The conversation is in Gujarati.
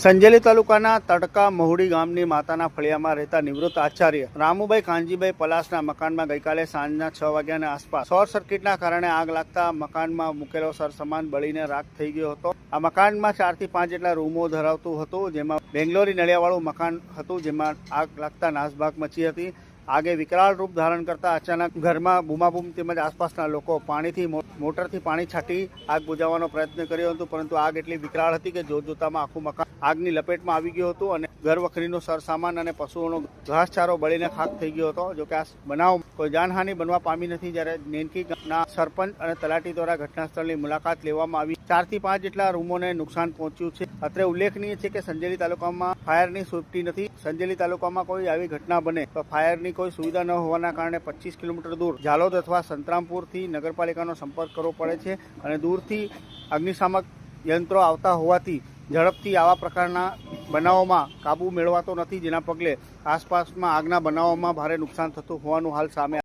સંજેલી તાલુકાના તડકા મહુડી ગામની માતાના ફળિયામાં રહેતા નિવૃત્ત આચાર્ય રામુભાઈ કાનજીભાઈ પલાસના મકાનમાં ગઈકાલે સાંજના છ વાગ્યાના આસપાસ શોર્ટ સર્કિટના કારણે આગ લાગતા મકાનમાં મૂકેલો સરસામાન બળીને રાખ થઈ ગયો હતો. આ મકાનમાં ચારથી પાંચ જેટલા રૂમો ધરાવતું હતું, જેમાં બેંગ્લોરી નળિયાવાળું મકાન હતું, જેમાં આગ લાગતા નાસભાગ મચી હતી. આગે વિકરાળ રૂપ ધારણ કરતા અચાનક ઘરમાં બૂમાબૂમ તેમજ આસપાસના લોકો પાણીથી મોટરથી પાણી છાંટી આગ બુજાવવાનો પ્રયત્ન કર્યો હતો, પરંતુ આગ એટલી વિકરાળ હતી કે જોતજોતામાં આખું મકાન આગની લપેટમાં આવી ગયું હતું અને ઘર વખરીનો સરસામાન અને પશુઓનો ઘાસચારો બળીને ખાક થઈ ગયો હતો. જોકે આ બનાવ કોઈ જાનહાનિ બનવા પામી નથી, જ્યારે નેનકી ગામના સરપંચ અને તલાટી દ્વારા ઘટના સ્થળની મુલાકાત લેવામાં આવી. ચારથી પાંચ જેટલા રૂમોને નુકસાન પહોંચ્યું છે. અત્રે ઉલ્લેખનીય છે કે સંજેલી તાલુકામાં ફાયરની સેફટી નથી. સંજેલી તાલુકામાં કોઈ આવી ઘટના બને તો ફાયરની કોઈ સુવિધા ન હોવાના કારણે પચીસ કિલોમીટર દૂર ઝાલોદ અથવા સંતરામપુરથી નગરપાલિકાનો સંપર્ક કરવો પડે છે અને દૂરથી અગ્નિશામક યંત્રો આવતા હોવાથી ઝડપથી આવા પ્રકારના બનાવોમાં કાબુ મેળવાતો નથી, જેના પગલે આસપાસમાં આગના બનાવોમાં ભારે નુકસાન થતું હોવાનું હાલ સામે